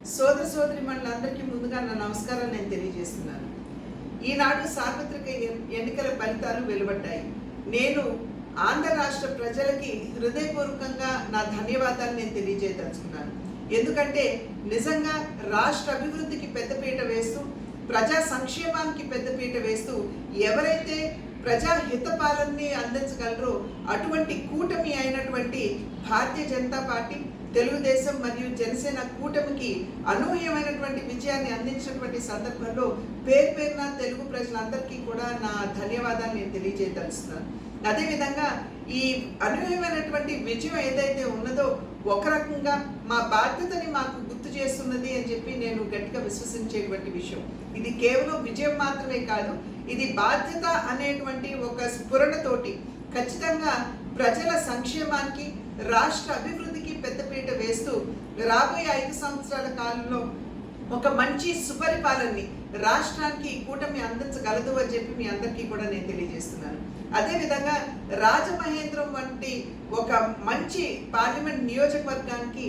సోదర సోదరి మండలందరికీ ముందుగా నా నమస్కారం నేను తెలియజేస్తున్నాను. ఈనాడు సార్వత్రిక ఎన్నికల ఫలితాలు వెలువడ్డాయి. నేను ఆంధ్ర రాష్ట్ర ప్రజలకి హృదయపూర్వకంగా నా ధన్యవాదాలు నేను తెలియజేయదలుచుకున్నాను. ఎందుకంటే నిజంగా రాష్ట్ర అభివృద్ధికి పెద్దపీట వేస్తూ ప్రజా సంక్షేమానికి పెద్దపీట వేస్తూ ఎవరైతే ప్రజా హితపాలనని అందించగలరో. అటువంటి కూటమి అయినటువంటి భారతీయ జనతా పార్టీ తెలుగుదేశం మరియు జనసేన కూటమికి అనూహ్యమైనటువంటి విజయాన్ని అందించినటువంటి సందర్భంలో పేరు పేరున తెలుగు ప్రజలందరికీ కూడా నా ధన్యవాదాలు నేను తెలియజేయదలుస్తున్నాను అదేవిధంగా ఈ అనూహ్యమైనటువంటి విజయం ఏదైతే ఉన్నదో ఒక రకంగా మా బాధ్యతని మాకు గుర్తు చేస్తున్నది అని చెప్పి నేను గట్టిగా విశ్వసించేటువంటి విషయం. ఇది కేవలం విజయం మాత్రమే కాదు ఇది బాధ్యత అనేటువంటి ఒక స్ఫురణతోటి ఖచ్చితంగా ప్రజల సంక్షేమానికి రాష్ట్ర అభివృద్ధికి పెద్దపీట వేస్తూ రాబోయే ఐదు సంవత్సరాల కాలంలో ఒక మంచి సుపరిపాలనని రాష్ట్రానికి ఈ కూటమి అందించగలదు అని చెప్పి మీ అందరికీ కూడా నేను తెలియజేస్తున్నాను. అదేవిధంగా రాజమహేంద్రం వంటి ఒక మంచి పార్లమెంట్ నియోజకవర్గానికి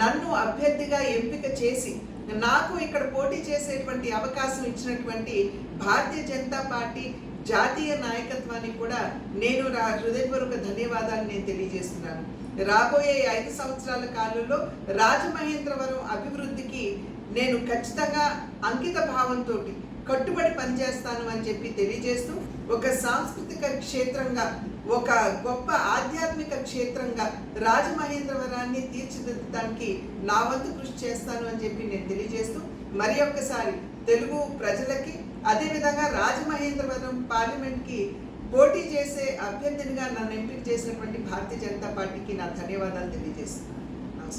నన్ను అభ్యర్థిగా ఎంపిక చేసి నాకు ఇక్కడ పోటీ చేసేటువంటి అవకాశం ఇచ్చినటువంటి భారతీయ జనతా పార్టీ జాతీయ నాయకత్వానికి కూడా నేను నా హృదయపూర్వక ధన్యవాదాలు నేను తెలియజేస్తున్నాను. రాబోయే ఐదు సంవత్సరాల కాలంలో రాజమహేంద్రవరం అభివృద్ధికి నేను ఖచ్చితంగా అంకిత భావంతో కట్టుబడి పనిచేస్తాను అని చెప్పి తెలియజేస్తూ ఒక సాంస్కృతిక క్షేత్రంగా ఒక గొప్ప ఆధ్యాత్మిక క్షేత్రంగా రాజమహేంద్రవరాన్ని తీర్చిదిద్దడానికి నా వంతు కృషి చేస్తాను అని చెప్పి నేను తెలియజేస్తూ మరి ఒక్కసారి తెలుగు ప్రజలకి అదేవిధంగా రాజమహేంద్రవరం పార్లమెంట్కి పోటీ చేసే అభ్యర్థినిగా నన్ను ఎంపిక చేసినటువంటి భారతీయ జనతా పార్టీకి నా ధన్యవాదాలు తెలియజేస్తున్నాను.